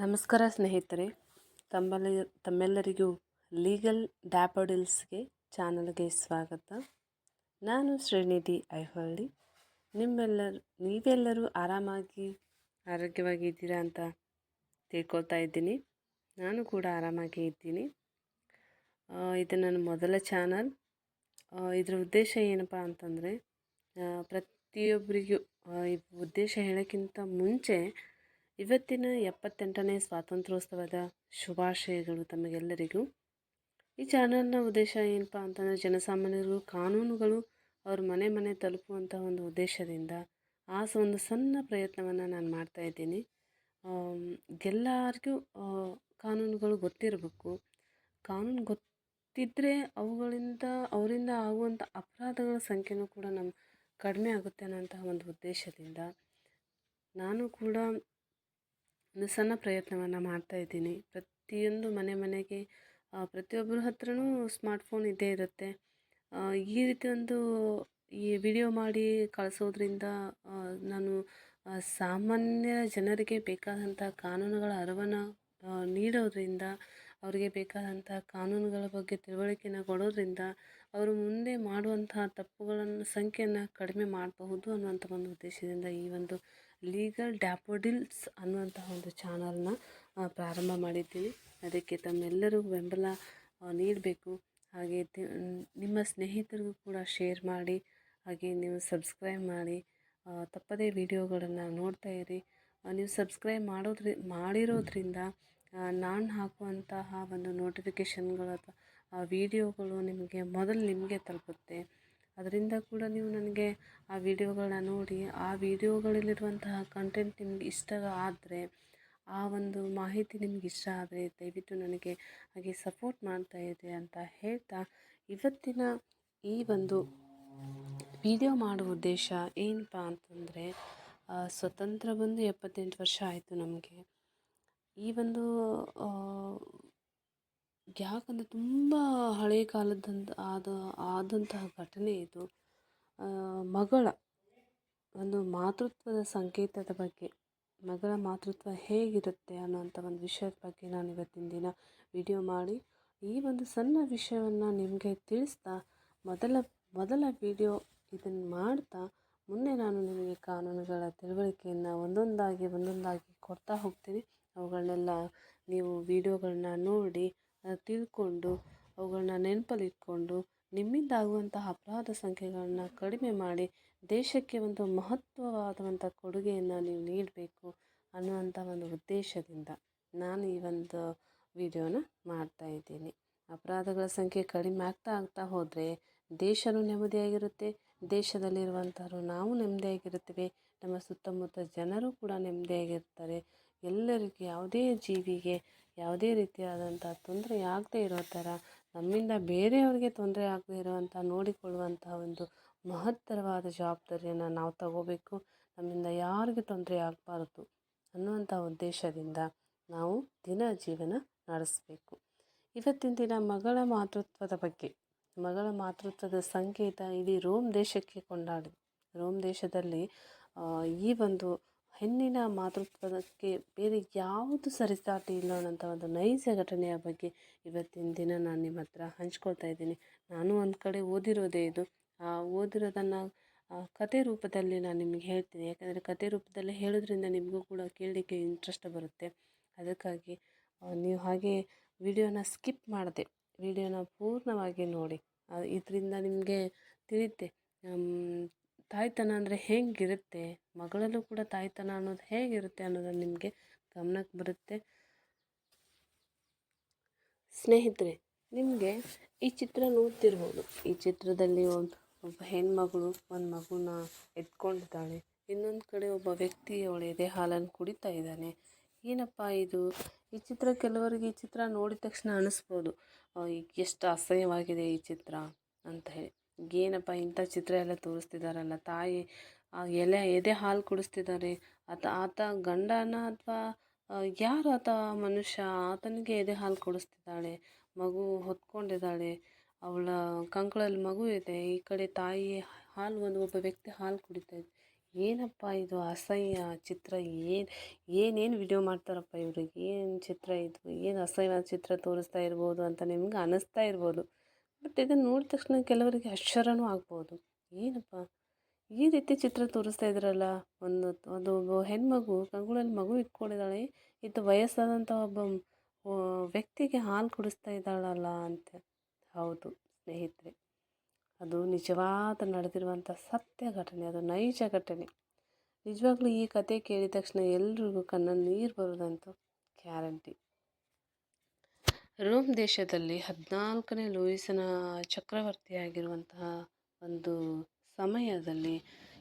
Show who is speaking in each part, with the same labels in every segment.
Speaker 1: ನಮಸ್ಕಾರ ಸ್ನೇಹಿತರೆ, ತಮ್ಮಲ್ಲಿ, ತಮ್ಮೆಲ್ಲರಿಗೂ ಲೀಗಲ್ ಡ್ಯಾಪೋಡಿಲ್ಸ್ಗೆ ಚಾನಲ್ಗೆ ಸ್ವಾಗತ. ನಾನು ಶ್ರೀನಿಧಿ ಐಹೊಳ್ಳಿ. ನಿಮ್ಮೆಲ್ಲರು, ನೀವೆಲ್ಲರೂ ಆರಾಮಾಗಿ, ಆರೋಗ್ಯವಾಗಿ ಇದ್ದೀರಾ ಅಂತ ತಿಳ್ಕೊಳ್ತಾ ಇದ್ದೀನಿ. ನಾನು ಕೂಡ ಆರಾಮಾಗಿ ಇದ್ದೀನಿ. ಇದು ನನ್ನ ಮೊದಲ ಚಾನಲ್. ಇದರ ಉದ್ದೇಶ ಏನಪ್ಪ ಅಂತಂದರೆ ಪ್ರತಿಯೊಬ್ಬರಿಗೂ ಉದ್ದೇಶ ಹೇಳೋಕ್ಕಿಂತ ಮುಂಚೆ ಇವತ್ತಿನ ಎಪ್ಪತ್ತೆಂಟನೇ ಸ್ವಾತಂತ್ರ್ಯೋತ್ಸವದ ಶುಭಾಶಯಗಳು ತಮಗೆಲ್ಲರಿಗೂ. ಈ ಚಾನಲ್ನ ಉದ್ದೇಶ ಏನಪ್ಪ ಅಂತಂದರೆ ಜನಸಾಮಾನ್ಯರು ಕಾನೂನುಗಳು ಅವ್ರ ಮನೆ ಮನೆ ತಲುಪುವಂಥ ಒಂದು ಉದ್ದೇಶದಿಂದ ಆ ಒಂದು ಸಣ್ಣ ಪ್ರಯತ್ನವನ್ನು ನಾನು ಮಾಡ್ತಾ ಇದ್ದೀನಿ. ಎಲ್ಲರಿಗೂ ಕಾನೂನುಗಳು ಗೊತ್ತಿರಬೇಕು. ಕಾನೂನು ಗೊತ್ತಿದ್ದರೆ ಅವುಗಳಿಂದ, ಅವರಿಂದ ಆಗುವಂಥ ಅಪರಾಧಗಳ ಸಂಖ್ಯೆನೂ ಕೂಡ ನಮ್ಮ ಕಡಿಮೆ ಆಗುತ್ತೆ ಅನ್ನೋಂತಹ ಒಂದು ಉದ್ದೇಶದಿಂದ ನಾನು ಕೂಡ ಸಣ್ಣ ಪ್ರಯತ್ನವನ್ನು ಮಾಡ್ತಾ ಇದ್ದೀನಿ. ಪ್ರತಿಯೊಂದು ಮನೆ ಮನೆಗೆ ಪ್ರತಿಯೊಬ್ಬರ ಹತ್ರನೂ ಸ್ಮಾರ್ಟ್ಫೋನ್ ಇದ್ದೇ ಇರುತ್ತೆ. ಈ ರೀತಿ ಒಂದು ಈ ವಿಡಿಯೋ ಮಾಡಿ ಕಳಿಸೋದ್ರಿಂದ ನಾನು ಸಾಮಾನ್ಯ ಜನರಿಗೆ ಬೇಕಾದಂಥ ಕಾನೂನುಗಳ ಅರಿವನ್ನು ನೀಡೋದ್ರಿಂದ, ಅವರಿಗೆ ಬೇಕಾದಂಥ ಕಾನೂನುಗಳ ಬಗ್ಗೆ ತಿಳುವಳಿಕೆನ ಕೊಡೋದ್ರಿಂದ, ಅವರು ಮುಂದೆ ಮಾಡುವಂತಹ ತಪ್ಪುಗಳನ್ನು, ಸಂಖ್ಯೆಯನ್ನು ಕಡಿಮೆ ಮಾಡಬಹುದು ಅನ್ನುವಂಥ ಒಂದು ಉದ್ದೇಶದಿಂದ ಈ ಒಂದು ಲೀಗಲ್ ಡ್ಯಾಪೋಡಿಲ್ಸ್ ಅನ್ನುವಂತಹ ಒಂದು ಚಾನಲ್ನ ಪ್ರಾರಂಭ ಮಾಡಿದ್ದೀನಿ. ಅದಕ್ಕೆ ತಮ್ಮೆಲ್ಲರೂ ಬೆಂಬಲ ನೀಡಬೇಕು. ಹಾಗೆ ನಿಮ್ಮ ಸ್ನೇಹಿತರಿಗೂ ಕೂಡ ಶೇರ್ ಮಾಡಿ, ಹಾಗೆ ನೀವು ಸಬ್ಸ್ಕ್ರೈಬ್ ಮಾಡಿ ತಪ್ಪದೇ ವಿಡಿಯೋಗಳನ್ನು ನೋಡ್ತಾ ಇರಿ. ನೀವು ಸಬ್ಸ್ಕ್ರೈಬ್ ಮಾಡೋದ್ರಿ, ಮಾಡಿರೋದ್ರಿಂದ ನಾನು ಹಾಕುವಂತಹ ಒಂದು ನೋಟಿಫಿಕೇಷನ್ಗಳು ಅಥವಾ ವಿಡಿಯೋಗಳು ನಿಮಗೆ ಮೊದಲು ನಿಮಗೆ ತಲುಪುತ್ತೆ. ಅದರಿಂದ ಕೂಡ ನೀವು ನನಗೆ ಆ ವಿಡಿಯೋಗಳನ್ನ ನೋಡಿ, ಆ ವಿಡಿಯೋಗಳಲ್ಲಿರುವಂತಹ ಕಂಟೆಂಟ್ ನಿಮ್ಗೆ ಇಷ್ಟ ಆದರೆ, ಆ ಒಂದು ಮಾಹಿತಿ ನಿಮ್ಗೆ ಇಷ್ಟ ಆದರೆ ದಯವಿಟ್ಟು ನನಗೆ ಹಾಗೆ ಸಪೋರ್ಟ್ ಮಾಡ್ತಾ ಇದೆ ಅಂತ ಹೇಳ್ತಾ ಇವತ್ತಿನ ಈ ಒಂದು ವಿಡಿಯೋ ಮಾಡುವ ಉದ್ದೇಶ ಏನಪ್ಪ ಅಂತಂದರೆ ಸ್ವತಂತ್ರ ಬಂದು ಎಪ್ಪತ್ತೆಂಟು ವರ್ಷ ಆಯಿತು ನಮಗೆ. ಈ ಒಂದು ಯಾಕಂದರೆ ತುಂಬ ಹಳೆಯ ಕಾಲದಂತ ಆದ, ಆದಂತಹ ಘಟನೆ ಇದು. ಮಗಳ, ಒಂದು ಮಾತೃತ್ವದ ಸಂಕೇತದ ಬಗ್ಗೆ, ಮಗಳ ಮಾತೃತ್ವ ಹೇಗಿರುತ್ತೆ ಅನ್ನೋಂಥ ಒಂದು ವಿಷಯದ ಬಗ್ಗೆ ನಾನು ಇವತ್ತಿನ ದಿನ ವಿಡಿಯೋ ಮಾಡಿ, ಈ ಒಂದು ಸಣ್ಣ ವಿಷಯವನ್ನು ನಿಮಗೆ ತಿಳಿಸ್ತಾ, ಮೊದಲ ಮೊದಲ ವಿಡಿಯೋ ಇದನ್ನು ಮಾಡ್ತಾ, ಮುಂದೆ ನಾನು ನಿಮಗೆ ಕಾನೂನುಗಳ ತಿಳುವಳಿಕೆಯನ್ನು ಒಂದೊಂದಾಗಿ ಒಂದೊಂದಾಗಿ ಕೊಡ್ತಾ ಹೋಗ್ತೀನಿ. ಅವುಗಳನ್ನೆಲ್ಲ ನೀವು ವಿಡಿಯೋಗಳನ್ನ ನೋಡಿ ತಿಳ್ಕೊಂಡು ಅವುಗಳನ್ನ ನೆನಪಲ್ಲಿ ಇಟ್ಕೊಂಡು ನಿಮ್ಮಿಂದ ಆಗುವಂತಹ ಅಪರಾಧ ಸಂಖ್ಯೆಗಳನ್ನ ಕಡಿಮೆ ಮಾಡಿ, ದೇಶಕ್ಕೆ ಒಂದು ಮಹತ್ವವಾದಂಥ ಕೊಡುಗೆಯನ್ನು ನೀವು ನೀಡಬೇಕು ಅನ್ನುವಂಥ ಒಂದು ಉದ್ದೇಶದಿಂದ ನಾನು ಈ ಒಂದು ವಿಡಿಯೋನ ಮಾಡ್ತಾ ಇದ್ದೀನಿ. ಅಪರಾಧಗಳ ಸಂಖ್ಯೆ ಕಡಿಮೆ ಆಗ್ತಾ ಆಗ್ತಾ ಹೋದರೆ, ದೇಶನೂ ನೆಮ್ಮದಿಯಾಗಿರುತ್ತೆ, ದೇಶದಲ್ಲಿರುವಂಥವ್ರು ನಾವು ನೆಮ್ಮದಿಯಾಗಿರುತ್ತೇವೆ, ನಮ್ಮ ಸುತ್ತಮುತ್ತ ಜನರು ಕೂಡ ನೆಮ್ಮದಿಯಾಗಿರ್ತಾರೆ ಎಲ್ಲರಿಗೂ ಯಾವುದೇ ಜೀವಿಗೆ ಯಾವುದೇ ರೀತಿಯಾದಂಥ ತೊಂದರೆ ಆಗದೇ ಇರೋ ಥರ, ನಮ್ಮಿಂದ ಬೇರೆಯವ್ರಿಗೆ ತೊಂದರೆ ಆಗದೇ ಇರುವಂಥ ನೋಡಿಕೊಳ್ಳುವಂಥ ಒಂದು ಮಹತ್ತರವಾದ ಜವಾಬ್ದಾರಿಯನ್ನು ನಾವು ತಗೋಬೇಕು. ನಮ್ಮಿಂದ ಯಾರಿಗೂ ತೊಂದರೆ ಆಗಬಾರ್ದು ಅನ್ನುವಂಥ ಉದ್ದೇಶದಿಂದ ನಾವು ದಿನ ಜೀವನ ನಡೆಸಬೇಕು. ಇವತ್ತಿನ ದಿನ ಮಗಳ ಮಾತೃತ್ವದ ಬಗ್ಗೆ, ಮಗಳ ಮಾತೃತ್ವದ ಸಂಕೇತ ಇಡೀ ರೋಮ್ ದೇಶಕ್ಕೆ ಕೊಂಡಾಡಿದೆ. ರೋಮ್ ದೇಶದಲ್ಲಿ ಈ ಒಂದು ಹೆಣ್ಣಿನ ಮಾತೃತ್ವಕ್ಕೆ ಬೇರೆ ಯಾವುದು ಸರಿಸಾಟಿ ಇಲ್ಲ ಅನ್ನೋಂಥ ಒಂದು ನೈಜ ಘಟನೆಯ ಬಗ್ಗೆ ಇವತ್ತಿನ ದಿನ ನಾನು ನಿಮ್ಮ ಹತ್ರ ಹಂಚ್ಕೊಳ್ತಾ ಇದ್ದೀನಿ. ನಾನು ಒಂದು ಕಡೆ ಓದಿರೋದೇ ಇದು. ಆ, ಓದಿರೋದನ್ನು ಕತೆ ರೂಪದಲ್ಲಿ ನಾನು ನಿಮಗೆ ಹೇಳ್ತೀನಿ. ಯಾಕಂದರೆ ಕತೆ ರೂಪದಲ್ಲಿ ಹೇಳೋದ್ರಿಂದ ನಿಮಗೂ ಕೂಡ ಕೇಳಲಿಕ್ಕೆ ಇಂಟ್ರೆಸ್ಟ್ ಬರುತ್ತೆ. ಅದಕ್ಕಾಗಿ ನೀವು ಹಾಗೆ ವಿಡಿಯೋನ ಸ್ಕಿಪ್ ಮಾಡಿದೆ, ವಿಡಿಯೋನ ಪೂರ್ಣವಾಗಿ ನೋಡಿ. ಇದರಿಂದ ನಿಮಗೆ ತಿಳಿಯುತ್ತೆ. ತಾಯ್ತನ ಅಂದರೆ ಹೇಗಿರುತ್ತೆ? ಮಗಳಲ್ಲೂ ಕೂಡ ತಾಯ್ತನ ಅನ್ನೋದು ಹೇಗಿರುತ್ತೆ ಅನ್ನೋದು ನಿಮಗೆ ಗಮನಕ್ಕೆ ಬರುತ್ತೆ. ಸ್ನೇಹಿತರೆ ನಿಮಗೆ ಈ ಚಿತ್ರ ನೋಡ್ತಿರ್ಬೋದು. ಈ ಚಿತ್ರದಲ್ಲಿ ಒಂದು ಒಬ್ಬ ಹೆಣ್ಮಗಳು ಒಂದು ಮಗುನ ಎತ್ಕೊಂಡಿದ್ದಾಳೆ. ಇನ್ನೊಂದು ಕಡೆ ಒಬ್ಬ ವ್ಯಕ್ತಿ ಅವಳ ಎದೆ ಹಾಲನ್ನು ಕುಡಿತಾ ಇದ್ದಾನೆ. ಏನಪ್ಪ ಇದು? ಈ ಚಿತ್ರ ಕೆಲವರಿಗೆ ಈ ಚಿತ್ರ ನೋಡಿದ ತಕ್ಷಣ ಅನಿಸ್ಬೋದು. ಆ, ಎಷ್ಟು ಅಸಹ್ಯವಾಗಿದೆ ಈ ಚಿತ್ರ ಅಂತ ಹೇಳಿ. ಏನಪ್ಪ ಇಂಥ ಚಿತ್ರ ಎಲ್ಲ ತೋರಿಸ್ತಿದ್ದಾರಲ್ಲ ತಾಯಿ, ಆ ಎಲೆ, ಎದೆ ಹಾಲು ಕುಡಿಸ್ತಿದ್ದಾರೆ ಆತ ಆತ ಗಂಡನ ಅಥವಾ ಯಾರು ಆತ ಮನುಷ್ಯ? ಆತನಿಗೆ ಎದೆ ಹಾಲು ಕುಡಿಸ್ತಿದ್ದಾಳೆ. ಮಗು ಹೊತ್ಕೊಂಡಿದ್ದಾಳೆ. ಅವಳ ಕಂಕಳಲ್ಲಿ ಮಗು ಇದೆ. ಈ ಕಡೆ ತಾಯಿ ಹಾಲು, ಒಂದು ಒಬ್ಬ ವ್ಯಕ್ತಿ ಹಾಲು ಕುಡಿತಾ ಇದೆ. ಏನಪ್ಪ ಇದು ಅಸಹ್ಯ ಚಿತ್ರ? ಏನು, ಏನೇನು ವಿಡಿಯೋ ಮಾಡ್ತಾರಪ್ಪ ಇವರು? ಏನು ಚಿತ್ರ ಇದು? ಏನು ಅಸಹ್ಯವಾದ ಚಿತ್ರ ತೋರಿಸ್ತಾ ಇರ್ಬೋದು ಅಂತ ನಿಮ್ಗೆ ಅನ್ನಿಸ್ತಾ ಇರ್ಬೋದು. ಬಟ್ ಇದನ್ನು ನೋಡಿದ ತಕ್ಷಣ ಕೆಲವರಿಗೆ ಆಶ್ಚರ್ಯನೂ ಆಗ್ಬೋದು. ಏನಪ್ಪ? ಈ ರೀತಿ ಚಿತ್ರ ತೋರಿಸ್ತಾ ಇದ್ರಲ್ಲ? ಒಂದು ಒಂದು ಹೆಣ್ಮಗು ಕಂಗುಳಲ್ಲಿ ಮಗು ಇಟ್ಕೊಂಡಿದ್ದಾಳೆ. ಇದು ವಯಸ್ಸಾದಂಥ ಒಬ್ಬ ವ್ಯಕ್ತಿಗೆ ಹಾಲು ಕುಡಿಸ್ತಾ ಇದ್ದಾಳಲ್ಲ ಅಂತ. ಹೌದು, ಸ್ನೇಹಿತರೆ. ಅದು ನಿಜವಾದ ನಡೆದಿರುವಂಥ ಸತ್ಯ ಘಟನೆ, ಅದು ನೈಜ ಘಟನೆ. ನಿಜವಾಗ್ಲೂ ಈ ಕತೆ ಕೇಳಿದ ತಕ್ಷಣ ಎಲ್ರಿಗೂ ಕಣ್ಣಲ್ಲಿ ನೀರು ಬರೋದಂತೂ ಗ್ಯಾರಂಟಿ. ರೋಮ್ ದೇಶದಲ್ಲಿ ಹದಿನಾಲ್ಕನೇ ಲೂಯಿಸನ ಚಕ್ರವರ್ತಿಯಾಗಿರುವಂತಹ ಒಂದು ಸಮಯದಲ್ಲಿ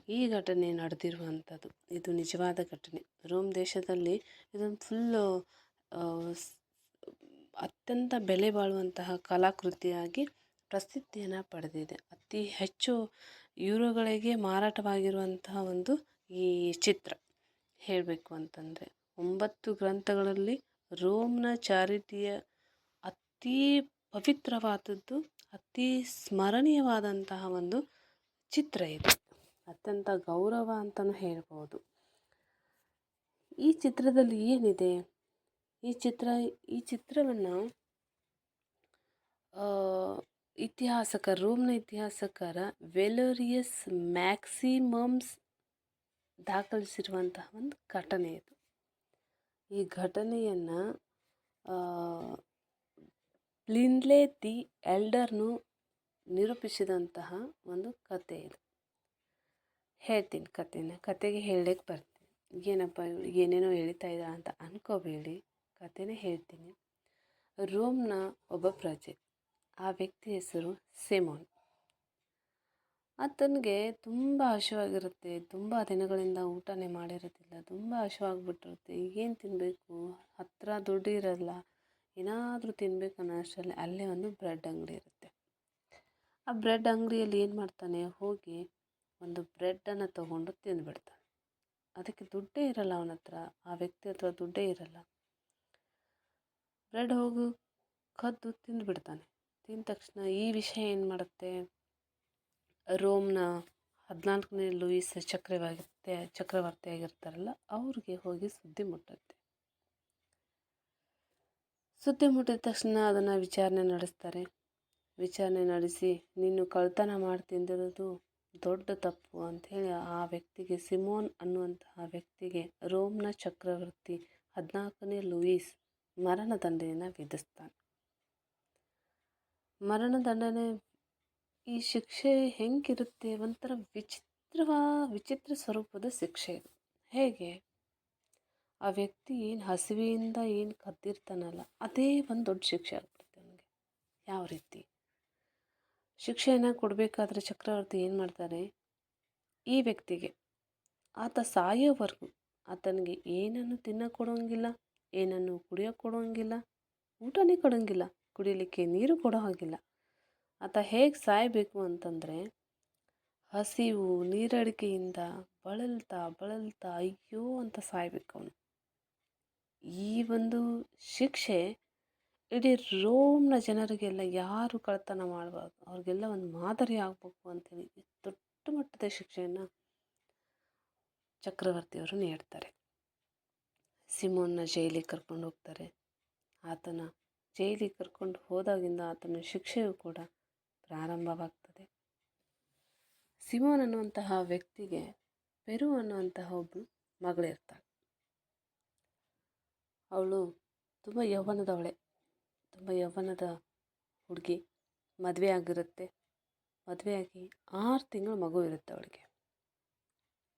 Speaker 1: ಈ ಘಟನೆ ನಡೆದಿರುವಂಥದ್ದು. ಇದು ನಿಜವಾದ ಘಟನೆ. ರೋಮ್ ದೇಶದಲ್ಲಿ ಇದೊಂದು ಫುಲ್ಲು ಅತ್ಯಂತ ಬೆಲೆ ಬಾಳುವಂತಹ ಕಲಾಕೃತಿಯಾಗಿ ಪ್ರಸಿದ್ಧಿಯನ್ನು ಪಡೆದಿದೆ. ಅತಿ ಹೆಚ್ಚು ಯೂರೋಗಳಿಗೆ ಮಾರಾಟವಾಗಿರುವಂತಹ ಒಂದು ಈ ಚಿತ್ರ. ಹೇಳಬೇಕು ಅಂತಂದರೆ, ಒಂಬತ್ತು ಗ್ರಂಥಗಳಲ್ಲಿ ರೋಮ್ನ ಚಾರಿಟಿಯ ಅತೀ ಪವಿತ್ರವಾದದ್ದು, ಅತಿ ಸ್ಮರಣೀಯವಾದಂತಹ ಒಂದು ಚಿತ್ರ ಇದು. ಅತ್ಯಂತ ಗೌರವ ಅಂತಲೂ ಹೇಳ್ಬೋದು. ಈ ಚಿತ್ರದಲ್ಲಿ ಏನಿದೆ? ಈ ಚಿತ್ರ, ಈ ಚಿತ್ರವನ್ನು ಇತಿಹಾಸಕ, ರೋಮ್ನ ಇತಿಹಾಸಕಾರ ವೆಲೋರಿಯಸ್ ಮ್ಯಾಕ್ಸಿಮಮ್ಸ್ ದಾಖಲಿಸಿರುವಂತಹ ಒಂದು ಘಟನೆ ಇದು. ಈ ಘಟನೆಯನ್ನು ಪ್ಲಿನ್ಲೆ ದಿ ಎಲ್ಡರ್ನು ನಿರೂಪಿಸಿದಂತಹ ಒಂದು ಕತೆ ಇದು. ಹೇಳ್ತೀನಿ ಕತೆನ, ಕತೆಗೆ ಹೇಳಕ್ಕೆ ಬರ್ತೀನಿ. ಏನಪ್ಪ ಏನೇನೋ ಹೇಳ್ತಾ ಇದ್ದ ಅಂತ ಅನ್ಕೋಬೇಡಿ. ಕತೆನೇ ಹೇಳ್ತೀನಿ. ರೋಮ್ನ ಒಬ್ಬ ಪ್ರಜೆ, ಆ ವ್ಯಕ್ತಿ ಹೆಸರು ಸೆಮೋನ್. ಆತನಿಗೆ ತುಂಬ ಹಸಿವಾಗಿರುತ್ತೆ ತುಂಬ ದಿನಗಳಿಂದ ಊಟನೇ ಮಾಡಿರೋದಿಲ್ಲ, ತುಂಬ ಹಸಿವಾಗ್ಬಿಟ್ಟಿರುತ್ತೆ ಏನು ತಿನ್ನಬೇಕು ಹತ್ತಿರ ದುಡ್ಡು ಇರೋಲ್ಲ. ಏನಾದರೂ ತಿನ್ನಬೇಕು ಅನ್ನೋ ಅಷ್ಟರಲ್ಲಿ ಅಲ್ಲೇ ಒಂದು ಬ್ರೆಡ್ ಅಂಗಡಿ ಇರುತ್ತೆ. ಆ ಬ್ರೆಡ್ ಅಂಗಡಿಯಲ್ಲಿ ಏನು ಮಾಡ್ತಾನೆ? ಹೋಗಿ ಒಂದು ಬ್ರೆಡ್ಡನ್ನು ತೊಗೊಂಡು ತಿಂದುಬಿಡ್ತಾನೆ. ಅದಕ್ಕೆ ದುಡ್ಡೇ ಇರಲ್ಲ ಅವನ ಹತ್ರ. ಆ ವ್ಯಕ್ತಿ ಹತ್ರ ದುಡ್ಡೇ ಇರಲ್ಲ. ಬ್ರೆಡ್ ಹೋಗು, ಕದ್ದು ತಿಂದುಬಿಡ್ತಾನೆ. ತಿಂದ ತಕ್ಷಣ ಈ ವಿಷಯ ಏನು ಮಾಡುತ್ತೆ? ರೋಮ್ನ ಹದಿನಾಲ್ಕನೇ ಲೂಯಿಸ್ ಚಕ್ರವರ್ತಿ ಚಕ್ರವರ್ತಿ ಆಗಿರ್ತಾರಲ್ಲ ಅವ್ರಿಗೆ ಹೋಗಿ ಸುದ್ದಿ ಮುಟ್ಟುತ್ತೆ. ಸುದ್ದಿ ಮುಟ್ಟಿದ ತಕ್ಷಣ ಅದನ್ನು ವಿಚಾರಣೆ ನಡೆಸ್ತಾರೆ. ವಿಚಾರಣೆ ನಡೆಸಿ, ನೀನು ಕಳ್ತನ ಮಾಡ್ತಿದ್ದಿರೋದು ದೊಡ್ಡ ತಪ್ಪು ಅಂಥೇಳಿ ಆ ವ್ಯಕ್ತಿಗೆ, ಸಿಮೋನ್ ಅನ್ನುವಂತಹ ವ್ಯಕ್ತಿಗೆ ರೋಮ್ನ ಚಕ್ರವರ್ತಿ ಹದಿನಾಲ್ಕನೇ ಲೂಯಿಸ್ ಮರಣದಂಡನೆಯನ್ನು ವಿಧಿಸ್ತಾನೆ. ಮರಣದಂಡನೆ ಈ ಶಿಕ್ಷೆ ಹೆಂಗಿರುತ್ತೆ? ಒಂಥರ ವಿಚಿತ್ರವಾ, ವಿಚಿತ್ರ ಸ್ವರೂಪದ ಶಿಕ್ಷೆ ಇದು. ಹೇಗೆ? ಆ ವ್ಯಕ್ತಿ ಏನು ಹಸಿವೆಯಿಂದ ಏನು ಕದ್ದಿರ್ತಾನಲ್ಲ, ಅದೇ ಒಂದು ದೊಡ್ಡ ಶಿಕ್ಷೆ ಆಗ್ಬಿಡುತ್ತೆ ಅವನಿಗೆ. ಯಾವ ರೀತಿ? ಶಿಕ್ಷೆಯನ್ನು ಕೊಡಬೇಕಾದ್ರೆ ಚಕ್ರವರ್ತಿ ಏನು ಮಾಡ್ತಾರೆ, ಈ ವ್ಯಕ್ತಿಗೆ, ಆತ ಸಾಯೋವರೆಗೂ, ಆತನಿಗೆ ಏನನ್ನು ತಿನ್ನಕ್ಕೆ ಕೊಡೋಂಗಿಲ್ಲ, ಏನನ್ನು ಕುಡಿಯೋಕ್ಕೆ ಕೊಡೋಂಗಿಲ್ಲ, ಊಟನೇ ಕೊಡೋಂಗಿಲ್ಲ ಕುಡಿಯಲಿಕ್ಕೆ ನೀರು ಕೊಡೋ ಹಾಗಿಲ್ಲ. ಆತ ಹೇಗೆ ಸಾಯಬೇಕು ಅಂತಂದರೆ, ಹಸಿವು ನೀರಡಿಕೆಯಿಂದ ಬಳಲ್ತಾ ಬಳಲ್ತಾ ಅಯ್ಯೋ ಅಂತ ಸಾಯ್ಬೇಕು ಅವನು. ಈ ಒಂದು ಶಿಕ್ಷೆ ಇಡೀ ರೋಮ್ನ ಜನರಿಗೆಲ್ಲ ಯಾರು ಕಳ್ತನ ಮಾಡಬಾರ್ದು, ಅವ್ರಿಗೆಲ್ಲ ಒಂದು ಮಾದರಿ ಆಗಬೇಕು ಅಂತೇಳಿ ದೊಡ್ಡ ಮಟ್ಟದ ಶಿಕ್ಷೆಯನ್ನು ಚಕ್ರವರ್ತಿಯವರು ನೀಡ್ತಾರೆ. ಸಿಮೋನ್ನ ಜೈಲಿಗೆ ಕರ್ಕೊಂಡು ಹೋಗ್ತಾರೆ. ಆತನ ಜೈಲಿಗೆ ಕರ್ಕೊಂಡು ಹೋದಾಗಿಂದ ಆತನ ಶಿಕ್ಷೆಯು ಕೂಡ ಪ್ರಾರಂಭವಾಗ್ತದೆ. ಸಿಮೋನ್ ಅನ್ನುವಂತಹ ವ್ಯಕ್ತಿಗೆ ಪೆರು ಅನ್ನುವಂತಹ ಒಬ್ಬ ಮಗಳಿರ್ತಾಳೆ. ಅವಳು ತುಂಬ ಯೌವನದವಳೆ. ತುಂಬ ಯೌವನದ ಹುಡುಗಿ. ಮದುವೆ ಆಗಿರುತ್ತೆ. ಮದುವೆಯಾಗಿ ಆರು ತಿಂಗಳು ಮಗು ಇರುತ್ತೆ ಅವಳಿಗೆ.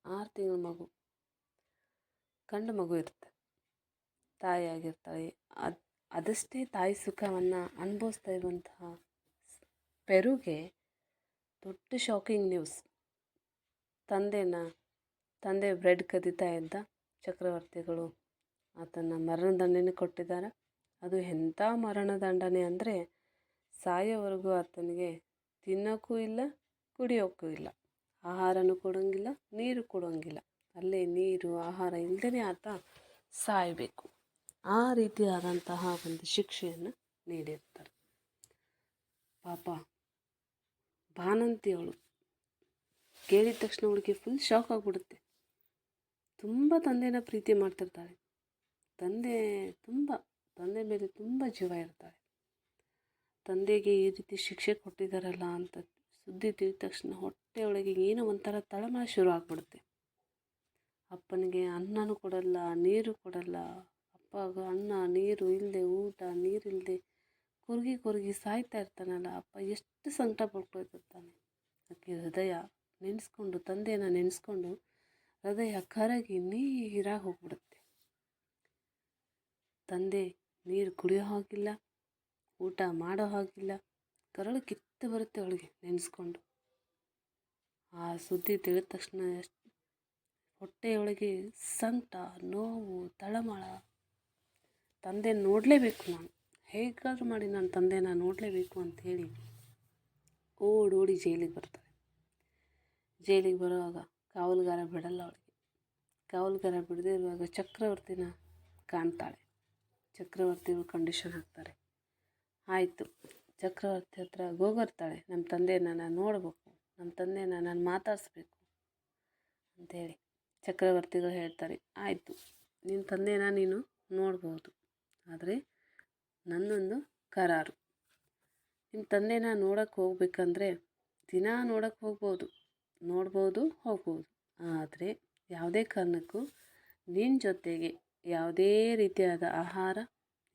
Speaker 1: ಆರು ತಿಂಗಳ ಮಗು. ಗಂಡು ಮಗು ಇರುತ್ತೆ. ತಾಯಿಯಾಗಿರ್ತಾಳೆ ಅದು, ಅದಷ್ಟೇ ತಾಯಿ ಸುಖವನ್ನು ಅನುಭವಿಸ್ತಾ ಇರುವಂತಹ ಪೆರುಗೆ ದೊಡ್ಡ ಶಾಕಿಂಗ್ ನ್ಯೂಸ್ ತಂದೆನ, ತಂದೆ ಬ್ರೆಡ್ ಕದೀತಾ ಇದ್ದ ಚಕ್ರವರ್ತಿಗಳು ಆತನ ಮರಣದಂಡನೆ ಕೊಟ್ಟಿದ್ದಾರೆ. ಅದು ಎಂಥ ಮರಣದಂಡನೆ ಅಂದರೆ ಸಾಯೋವರೆಗೂ ಆತನಿಗೆ ತಿನ್ನೋಕ್ಕೂ ಇಲ್ಲ, ಕುಡಿಯೋಕ್ಕೂ ಇಲ್ಲ. ಆಹಾರನೂ ಕೊಡೋಂಗಿಲ್ಲ, ನೀರು ಕೊಡೋಂಗಿಲ್ಲ. ಅಲ್ಲೇ ನೀರು, ಆಹಾರ ಇಲ್ಲದೇ ಆತ ಸಾಯಬೇಕು. ಆ ರೀತಿಯಾದಂತಹ ಒಂದು ಶಿಕ್ಷೆಯನ್ನು ನೀಡಿರ್ತಾರೆ ಪಾಪ ಬಾನಂತಿಯವಳು ಕೇಳಿದ ತಕ್ಷಣ ಅವಳಿಗೆ ಫುಲ್ ಶಾಕ್ ಆಗಿಬಿಡುತ್ತೆ. ತುಂಬ ತಂದೆನ ಪ್ರೀತಿ ಮಾಡ್ತಿರ್ತಾಳೆ. ತಂದೆ ತುಂಬ, ತಂದೆ ಮೇಲೆ ತುಂಬ ಜೀವ ಇರ್ತಾರೆ. ತಂದೆಗೆ ಈ ರೀತಿ ಶಿಕ್ಷೆ ಕೊಟ್ಟಿದ್ದಾರಲ್ಲ ಅಂತ ಸುದ್ದಿ ತಿಳಿದ ತಕ್ಷಣ ಹೊಟ್ಟೆ ಒಳಗೆ ಏನೋ ಒಂಥರ ತಳಮಳ ಶುರು ಆಗ್ಬಿಡುತ್ತೆ. ಅಪ್ಪನಿಗೆ ಅನ್ನನೂ ಕೊಡಲ್ಲ, ನೀರು ಕೊಡಲ್ಲ. ಅಪ್ಪಗ ಅನ್ನ, ನೀರು ಇಲ್ಲದೆ ಊಟ ನೀರಿಲ್ಲದೆ ಕೊರಗಿ ಕೊರಗಿ ಸಾಯ್ತಾ ಇರ್ತಾನಲ್ಲ, ಅಪ್ಪ ಎಷ್ಟು ಸಂಕಟ ಪಡ್ಕೊಳ್ತಿರ್ತಾನೆ ಆಕೆ ಹೃದಯ ನೆನೆಸ್ಕೊಂಡು, ತಂದೆಯನ್ನು ನೆನೆಸ್ಕೊಂಡು ಹೃದಯ ಕರಗಿ ನೀರಾಗಿ ಹೋಗ್ಬಿಡುತ್ತೆ. ತಂದೆ ನೀರು ಕುಡಿಯೋ ಹಾಗಿಲ್ಲ, ಊಟ ಮಾಡೋ ಹಾಗಿಲ್ಲ, ಕರಳು ಕಿತ್ತು ಬರುತ್ತೆ ಅವಳಿಗೆ ನೆನೆಸ್ಕೊಂಡು. ಆ ಸುದ್ದಿ ತಿಳಿದ ತಕ್ಷಣ ಹೊಟ್ಟೆಯೊಳಗೆ ಸಂಕಟ ನೋವು, ತಳಮಳ. ತಂದೆ ನೋಡಲೇಬೇಕು ನಾನು. ಹೇಗಾದರೂ ಮಾಡಿ ನನ್ನ ತಂದೆನ ನೋಡಲೇಬೇಕು ಅಂಥೇಳಿ ಓಡೋಡಿ ಜೈಲಿಗೆ ಬರ್ತಾಳೆ. ಜೈಲಿಗೆ ಬರುವಾಗ ಕಾವಲುಗಾರ ಬಿಡಲ್ಲ ಅವಳಿಗೆ. ಕಾವಲುಗಾರ ಬಿಡದೇ ಇರುವಾಗ ಚಕ್ರವರ್ತಿನ ಕಾಣ್ತಾಳೆ. ಚಕ್ರವರ್ತಿಗಳು ಕಂಡೀಷನ್ ಹಾಕ್ತಾರೆ. ಆಯಿತು. ಚಕ್ರವರ್ತಿ ಹತ್ರ ಗೋಗರ್ತಾಳೆ. ನಮ್ಮ ತಂದೆನ ನಾನು ನೋಡಬೇಕು. ನಮ್ಮ ತಂದೆನ ನಾನು ಮಾತಾಡಿಸ್ಬೇಕು ಅಂಥೇಳಿ ಚಕ್ರವರ್ತಿಗಳು ಹೇಳ್ತಾರೆ. ಆಯಿತು. ನಿನ್ನ ತಂದೆನ ನೀನು ನೋಡ್ಬೋದು. ಆದರೆ ನನ್ನೊಂದು ಕರಾರು. ನಿಮ್ಮ ತಂದೆನ ನೋಡೋಕ್ಕೆ ಹೋಗ್ಬೇಕಂದ್ರೆ ದಿನ ನೋಡೋಕ್ಕೆ ಹೋಗ್ಬೋದು, ನೋಡ್ಬೋದು, ಹೋಗ್ಬೋದು. ಆದರೆ ಯಾವುದೇ ಕಾರಣಕ್ಕೂ ನಿನ್ನ ಜೊತೆಗೆ ಯಾವುದೇ ರೀತಿಯಾದ ಆಹಾರ,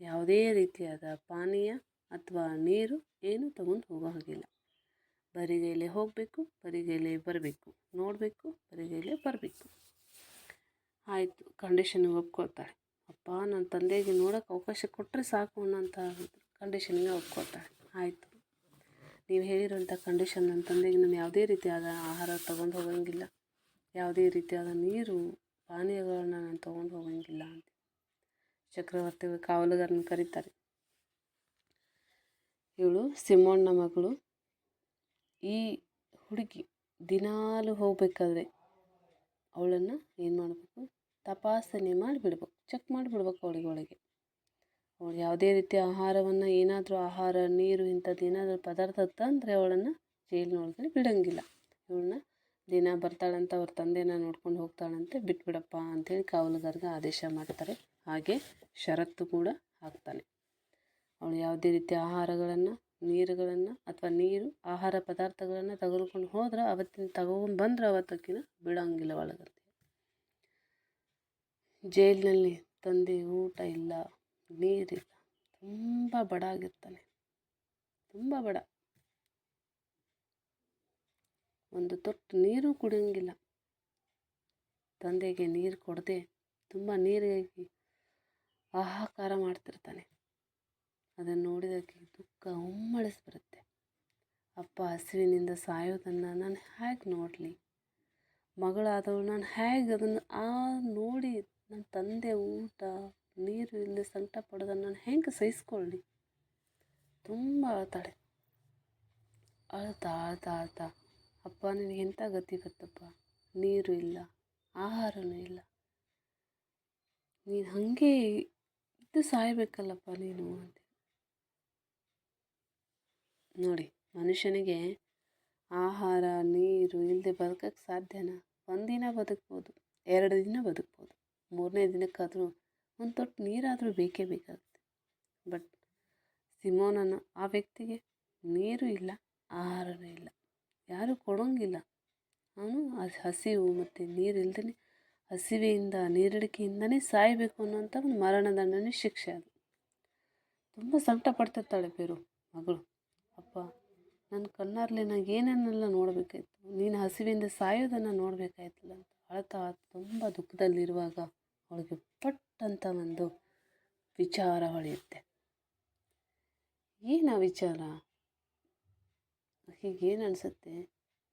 Speaker 1: ಯಾವುದೇ ರೀತಿಯಾದ ಪಾನೀಯ ಅಥವಾ ನೀರು ಏನು ತಗೊಂಡು ಹೋಗೋ ಹಾಗಿಲ್ಲ. ಬರಿಗೈಲೇ ಹೋಗಬೇಕು ಬರಿಗೈಲೇ ಬರಬೇಕು, ನೋಡಬೇಕು ಬರಿಗೈಲೇ ಬರಬೇಕು. ಆಯಿತು ಕಂಡೀಷನ್ಗೆ ಒಪ್ಕೊಳ್ತಾಳೆ. ಅಪ್ಪ ನನ್ನ ತಂದೆಗೆ ನೋಡೋಕೆ ಅವಕಾಶ ಕೊಟ್ಟರೆ ಸಾಕು ಅನ್ನೋಂಥ ಕಂಡೀಷನ್ಗೆ ಒಪ್ಕೊಳ್ತಾಳೆ. ಆಯಿತು. ನೀವು ಹೇಳಿರೋಂಥ ಕಂಡೀಷನ್ ನನ್ನ ತಂದೆಗೆ ನಾನು ಯಾವುದೇ ರೀತಿಯಾದ ಆಹಾರ ತೊಗೊಂಡು ಹೋಗೋಂಗಿಲ್ಲ. ಯಾವುದೇ ರೀತಿಯಾದ ನೀರು ಪಾನೀಯಗಳನ್ನ ನಾನು ತೊಗೊಂಡು ಹೋಗಂಗಿಲ್ಲ ಅಂತ. ಚಕ್ರವರ್ತಿಗಳು ಕಾವಲುಗಾರನ ಕರೀತಾರೆ. ಇವಳು ಸಿಮ್ಮಣ್ಣ ಮಗಳು. ಈ ಹುಡುಗಿ ದಿನಾಲು ಹೋಗಬೇಕಾದ್ರೆ ಅವಳನ್ನು ಏನು ಮಾಡಬೇಕು? ತಪಾಸಣೆ ಮಾಡಿಬಿಡ್ಬೇಕು. ಚೆಕ್ ಮಾಡಿಬಿಡ್ಬೇಕು ಅವಳಿಗೆ ಒಳಗೆ. ಅವಳು ಯಾವುದೇ ರೀತಿಯ ಆಹಾರವನ್ನು ಏನಾದರೂ ಆಹಾರ, ನೀರು ಇಂಥದ್ದು ಏನಾದರೂ ಪದಾರ್ಥ ತಂದರೆ ಅವಳನ್ನು ಜೈಲಿನೊಳಗಡೆ ಬಿಡೋಂಗಿಲ್ಲ. ಇವಳನ್ನ ದಿನ ಬರ್ತಾಳಂತ ಅವ್ರ ತಂದೆನ ನೋಡ್ಕೊಂಡು ಹೋಗ್ತಾಳಂತೆ, ಬಿಟ್ಬಿಡಪ್ಪ ಅಂಥೇಳಿ ಕಾವಲುಗಾರಗೆ ಆದೇಶ ಮಾಡ್ತಾರೆ. ಹಾಗೆ ಷರತ್ತು ಕೂಡ ಹಾಕ್ತಾನೆ. ಅವಳು ಯಾವುದೇ ರೀತಿಯ ಆಹಾರಗಳನ್ನು, ನೀರುಗಳನ್ನು ಅಥವಾ ನೀರು, ಆಹಾರ ಪದಾರ್ಥಗಳನ್ನು ತಗೊಳ್ಕೊಂಡು ಹೋದ್ರೆ ಅವತ್ತಿನ ತಗೊಂಡು ಬಂದ್ರೆ ಅವತ್ತಕ್ಕಿನ ಬಿಡೋಂಗಿಲ್ಲ ಒಳಗಂತೆ. ಜೈಲಿನಲ್ಲಿ ತಂದೆ ಊಟ ಇಲ್ಲ, ನೀರಿಲ್ಲ, ತುಂಬ ಬಡ ಆಗಿರ್ತಾನೆ. ತುಂಬ ಬಡ. ಒಂದು ತೊಟ್ಟು ನೀರು ಕುಡಿಯೋಂಗಿಲ್ಲ. ತಂದೆಗೆ ನೀರು ಕೊಡದೆ ತುಂಬ ನೀರಿಗಾಗಿ ಹಾಹಾಕಾರ ಮಾಡ್ತಿರ್ತಾನೆ. ಅದನ್ನು ನೋಡಿದಕ್ಕೆ ದುಃಖ ಉಮ್ಮಳಿಸಿ ಬರುತ್ತೆ ಅಪ್ಪ ಹಸಿವಿನಿಂದ ಸಾಯೋದನ್ನು ನಾನು ಹೇಗೆ ನೋಡಲಿ? ಮಗಳಾದವಳು ನಾನು ಹೇಗೆ ಅದನ್ನು ಆ ನೋಡಿ ನನ್ನ ತಂದೆ ಊಟ, ನೀರು ಇಲ್ಲದೆ ಸಂಕಟ ಪಡೋದನ್ನು ನಾನು ಹೆಂಗೆ ಸಹಿಸ್ಕೊಳ್ಳಿ ತುಂಬ ಅಳ್ತಾಳೆ. ಅಳ್ತಾ ಅಳ್ತಾ ಅಳ್ತಾ. ಅಪ್ಪ, ನನಗೆ ಎಂಥ ಗತಿ ಬತ್ತಪ್ಪ? ನೀರು ಇಲ್ಲ, ಆಹಾರನೂ ಇಲ್ಲ. ನೀನು ಹಾಗೆ ಇದ್ದು ಸಾಯಬೇಕಲ್ಲಪ್ಪ ನೀನು ಅಂತ. ನೋಡಿ, ಮನುಷ್ಯನಿಗೆ ಆಹಾರ, ನೀರು ಇಲ್ಲದೆ ಬದುಕಕ್ಕೆ ಸಾಧ್ಯನಾ? ಒಂದಿನ ಬದುಕ್ಬೋದು, ಎರಡು ದಿನ ಬದುಕ್ಬೋದು, ಮೂರನೇ ದಿನಕ್ಕಾದರೂ ಒಂದು ತೊಟ್ಟು ನೀರಾದರೂ ಬೇಕೇ ಬೇಕಾಗುತ್ತೆ. ಬಟ್ ಸಿಮೋನನ್ನು ಆ ವ್ಯಕ್ತಿಗೆ ನೀರು ಇಲ್ಲ ಆಹಾರವೂ ಇಲ್ಲ. ಯಾರೂ ಕೊಡೋಂಗಿಲ್ಲ. ಅವನು ಹಸಿವು ಮತ್ತು ನೀರು ಇಲ್ಲದೇ ಹಸಿವೆಯಿಂದ, ನೀರಡಿಕೆಯಿಂದನೇ ಸಾಯಬೇಕು ಅನ್ನೋಂಥ ಒಂದು ಮರಣದಂಡನೆ ಶಿಕ್ಷೆ ಅದು. ತುಂಬ ಸಂಕಟ ಪಡ್ತಿರ್ತಾಳೆ ಬೇರು ಮಗಳು. ಅಪ್ಪ ನನ್ನ ಕಣ್ಣಾರ್ಲಿ ನಾನು ಏನೇನೆಲ್ಲ ನೋಡಬೇಕಾಯ್ತು? ನೀನು ಹಸಿವಿಂದ ಸಾಯೋದನ್ನು ನೋಡಬೇಕಾಯ್ತಲ್ಲ ಅಂತ ಅಳ್ತಾ ತುಂಬ ದುಃಖದಲ್ಲಿರುವಾಗ ಅವಳಿಗೆ ಪಟ್ ಅಂತ ಒಂದು ವಿಚಾರ ಹೊಳೆಯುತ್ತೆ. ಏನು ವಿಚಾರ? ಹೀಗೇನು ಅನಿಸುತ್ತೆ?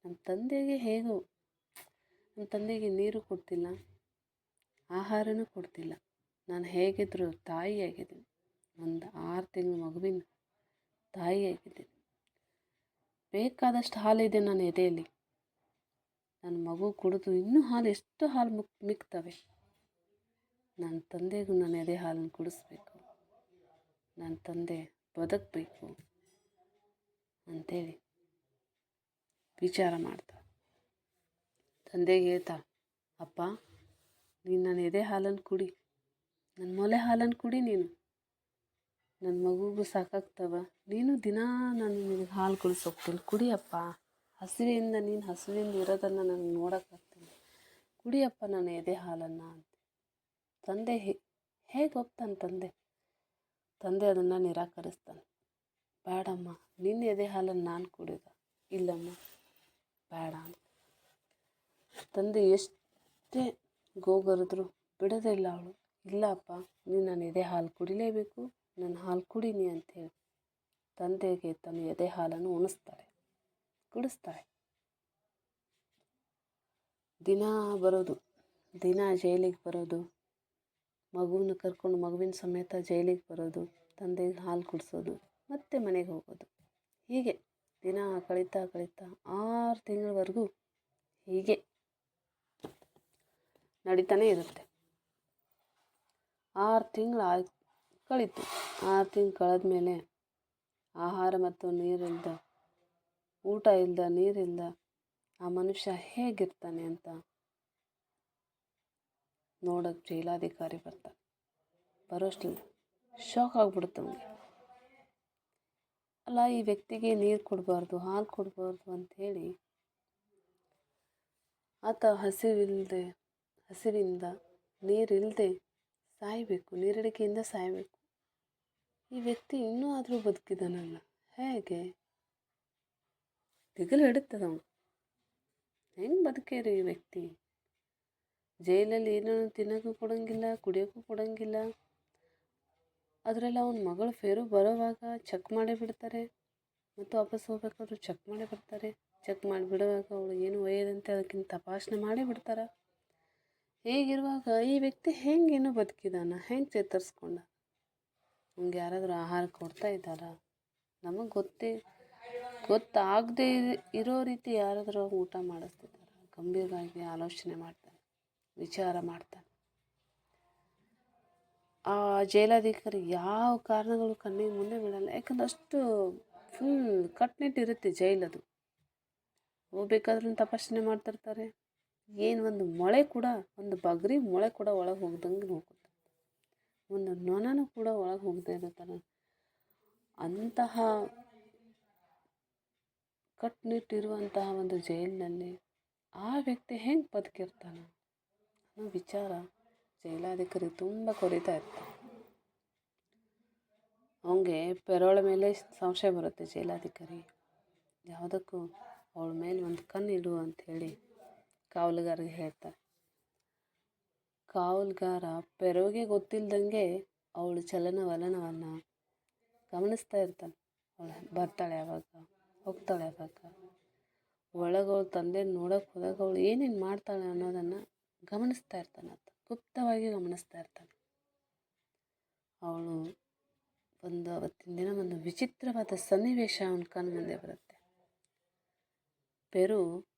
Speaker 1: ನಮ್ಮ ತಂದೆಗೆ ಹೇಗೋ? ನಮ್ಮ ತಂದೆಗೆ ನೀರು ಕೊಡ್ತಿಲ್ಲ. ಆಹಾರನೂ ಕೊಡ್ತಿಲ್ಲ. ನಾನು ಹೇಗಿದ್ದರೂ ತಾಯಿಯಾಗಿದ್ದೀನಿ ಒಂದು ಆರು ತಿಂಗಳ ಮಗುವಿನ ತಾಯಿಯಾಗಿದ್ದೀನಿ ಬೇಕಾದಷ್ಟು ಹಾಲಿದೆ ನನ್ನ ಎದೆಯಲ್ಲಿ. ನನ್ನ ಮಗು ಕುಡಿದು ಇನ್ನೂ ಹಾಲು ಎಷ್ಟು ಹಾಲು ಮುಕ್ ಮಿಕ್ತವೆ. ನನ್ನ ತಂದೆಗೂ ನನ್ನ ಎದೆ ಹಾಲನ್ನು ಕುಡಿಸ್ಬೇಕು. ನನ್ನ ತಂದೆ ಬದುಕಬೇಕು ಅಂಥೇಳಿ ವಿಚಾರ ಮಾಡ್ತಾ ತಂದೆಗೆ ಹೇಳ್ತಾಳೆ ಅಪ್ಪ, ನೀನು ನನ್ನ ಎದೆ ಹಾಲನ್ನು ಕುಡಿ. ನನ್ನ ಮೊಲೆ ಹಾಲನ್ನು ಕುಡಿ ನೀನು. ನನ್ನ ಮಗುಗೂ ಸಾಕಾಗ್ತವ. ನೀನು ದಿನ ನಾನು ನಿನಗೆ ಹಾಲು ಕುಡಿಸೋಗ್ತೀನಿ ಕುಡಿಯಪ್ಪ ಹಸಿವೆಯಿಂದ ನೀನು ಹಸಿವೆಯಿಂದ ಇರೋದನ್ನು ನನಗೆ ನೋಡೋಕ್ಕಾಗ್ತೀನಿ ಕುಡಿಯಪ್ಪ ನನ್ನ ಎದೆ ಹಾಲನ್ನು ಅಂತ. ತಂದೆ ಹೇಗೆ ಒಪ್ತಾನೆ ತಂದೆ? ತಂದೆ ಅದನ್ನು ನಿರಾಕರಿಸ್ತಾನೆ. ಬೇಡಮ್ಮ ನಿನ್ನ ಎದೆ ಹಾಲನ್ನು ನಾನು ಕುಡಿದ ಇಲ್ಲಮ್ಮ ಬೇಡ ಅಂತ. ತಂದೆ ಎಷ್ಟೇ ಗೋಗರಿದ್ರು ಬಿಡೋದೇ ಇಲ್ಲ ಅವಳು. ಇಲ್ಲಪ್ಪ, ನೀನು ನನ್ನ ಎದೆ ಹಾಲು ಕುಡಿಲೇಬೇಕು, ನನ್ನ ಹಾಲು ಕುಡೀನಿ ಹೇಳಿ ತಂದೆಗೆ ತನ್ನ ಎದೆ ಹಾಲನ್ನು ಉಣಿಸ್ತಾಳೆ, ಕುಡಿಸ್ತಾಳೆ. ದಿನ ಬರೋದು, ದಿನ ಜೈಲಿಗೆ ಬರೋದು ಮಗುವನ್ನು ಕರ್ಕೊಂಡು ಮಗುವಿನ ಸಮೇತ ಜೈಲಿಗೆ ಬರೋದು, ತಂದೆಗೆ ಹಾಲು ಕುಡಿಸೋದು, ಮತ್ತೆ ಮನೆಗೆ ಹೋಗೋದು. ಹೀಗೆ. ದಿನ ಕಳೀತಾ ಕಳೀತಾ ಆರು ತಿಂಗಳವರೆಗೂ ಹೀಗೆ ನಡೀತಾನೆ ಇರುತ್ತೆ. ಆರು ತಿಂಗಳು ಆಯ್ತು ಕಳೀತು. ಆರು ತಿಂಗಳು ಕಳೆದ್ಮೇಲೆ ಆಹಾರ ಮತ್ತು ನೀರಿಲ್ದ, ಊಟ ಇಲ್ಲದ ನೀರಿಲ್ಲದ ಆ ಮನುಷ್ಯ ಹೇಗಿರ್ತಾನೆ ಅಂತ ನೋಡೋಕ್ಕೆ ಜೈಲಾಧಿಕಾರಿ ಬರ್ತಾನೆ. ಬರೋಷ್ಟರಲ್ಲಿ ಶಾಕ್ ಆಗ್ಬಿಡುತ್ತೆ ಅವನಿಗೆ. ಅಲ್ಲ, ಈ ವ್ಯಕ್ತಿಗೆ ನೀರು ಕೊಡಬಾರ್ದು, ಹಾಲು ಕೊಡಬಾರ್ದು ಅಂಥೇಳಿ ಆತ ಹಸಿವಿಲ್ಲದೆ ಹಸಿವಿಂದ ನೀರಿಲ್ಲದೆ ಸಾಯಬೇಕು, ನೀರಡಿಕೆಯಿಂದ ಸಾಯಬೇಕು. ಈ ವ್ಯಕ್ತಿ ಇನ್ನೂ ಆದರೂ ಬದುಕಿದಾನಲ್ಲ, ಹೇಗೆ? ದಿಗಲು ಹಿಡಿತದ ಅವನು. ಹೆಂಗೆ ಬದುಕೇರಿ ಈ ವ್ಯಕ್ತಿ? ಜೈಲಲ್ಲಿ ಏನೂ ತಿನ್ನೋಕ್ಕೂ ಕೊಡೋಂಗಿಲ್ಲ, ಕುಡಿಯೋಕ್ಕೂ ಕೊಡೋಂಗಿಲ್ಲ. ಅದರಲ್ಲಿ ಅವನ ಮಗಳು ಫೇರು ಬರೋವಾಗ ಚೆಕ್ ಮಾಡೇ ಬಿಡ್ತಾರೆ. ಮತ್ತು ವಾಪಸ್ ಹೋಗ್ಬೇಕಾದ್ರೂ ಚೆಕ್ ಮಾಡೇ ಬಿಡ್ತಾರೆ. ಚೆಕ್ ಮಾಡಿ ಬಿಡುವಾಗ ಅವಳು ಏನು ಒಯ್ಯದಂತೆ ಅದಕ್ಕಿಂತ ತಪಾಸಣೆ ಮಾಡೇ ಬಿಡ್ತಾರೆ. ಹೇಗಿರುವಾಗ ಈ ವ್ಯಕ್ತಿ ಹೆಂಗೇನೋ ಬದುಕಿದಾನ? ಹೆಂಗೆ ಚೇತರಿಸ್ಕೊಂಡ? ಹಂಗೆ ಯಾರಾದರೂ ಆಹಾರ ಕೊಡ್ತಾ ಇದ್ದಾರ? ನಮಗೆ ಗೊತ್ತೇ, ಗೊತ್ತಾಗದೆ ಇರೋ ರೀತಿ ಯಾರಾದರೂ ಊಟ ಮಾಡಿಸ್ತಿದ್ದಾರೆ? ಗಂಭೀರವಾಗಿ ಆಲೋಚನೆ ಮಾಡ್ತಾರೆ, ವಿಚಾರ ಮಾಡ್ತಾನೆ ಆ ಜೈಲಾಧಿಕಾರಿ ಯಾವ ಕಾರಣಗಳು ಕಣ್ಣಿಗೆ ಮುಂದೆ ಬಿಡಲ್ಲ ಯಾಕಂದ್ರೆ ಅಷ್ಟು ಫುಲ್ ಕಟ್ನಿಟ್ಟಿರುತ್ತೆ ಜೈಲದು ಹೋಗ್ಬೇಕಾದ್ರೂ ತಪಾಸಣೆ ಮಾಡ್ತಿರ್ತಾರೆ. ಏನು ಒಂದು ಮೊಳೆ ಕೂಡ, ಒಂದು ಬಗ್ರಿ ಮೊಳೆ ಕೂಡ ಒಳಗೆ ಹೋಗ್ದಂಗೆ ನೋಡ್ಕೊತಾರೆ ಒಂದು ನೊಣನೂ ಕೂಡ ಒಳಗೆ ಹೋಗದೆ ಇರೋ ಥರ. ಅಂತಹ ಕಟ್ಟುನಿಟ್ಟಿರುವಂತಹ ಒಂದು ಜೈಲಿನಲ್ಲಿ ಆ ವ್ಯಕ್ತಿ ಹೆಂಗೆ ಬದುಕಿರ್ತಾನೆ ಅನ್ನೋ ವಿಚಾರ ಜೈಲಾಧಿಕಾರಿ ತುಂಬ ಕೊರಿತಾ ಇರ್ತಾನೆ ಅವನಿಗೆ ಪೆರೋಳ ಮೇಲೆ ಸಂಶಯ ಬರುತ್ತೆ ಜೈಲಾಧಿಕಾರಿ. ಯಾವುದಕ್ಕೂ ಅವಳ ಮೇಲೆ ಒಂದು ಕಣ್ಣು ಇಡು ಅಂಥೇಳಿ ಕಾವಲುಗಾರಿಗೆ ಹೇಳ್ತಾರೆ. ಕಾವಲುಗಾರ ಪೆರೋಗೆ ಗೊತ್ತಿಲ್ದಂಗೆ ಅವಳು ಚಲನವಲನವನ್ನು ಗಮನಿಸ್ತಾ ಇರ್ತಾನೆ. ಅವಳು ಬರ್ತಾಳೆ ಯಾವಾಗ, ಹೋಗ್ತಾಳೆ ಯಾವಾಗ. ಒಳಗೆ ತಂದೆ ನೋಡೋಕೆ ಹೋದಾಗ ಅವಳು ಏನೇನು ಮಾಡ್ತಾಳೆ ಅನ್ನೋದನ್ನು ಗಮನಿಸ್ತಾ ಇರ್ತಾನೆ. ಗುಪ್ತವಾಗಿ ಗಮನಿಸ್ತಾ ಇರ್ತಾನೆ. ಅವಳು ಒಂದು ಅವತ್ತಿನ ದಿನ ಒಂದು ವಿಚಿತ್ರವಾದ ಸನ್ನಿವೇಶ ಅವನ ಕಣ್ಣು ಮುಂದೆ ಬರುತ್ತೆ. ಪೆರು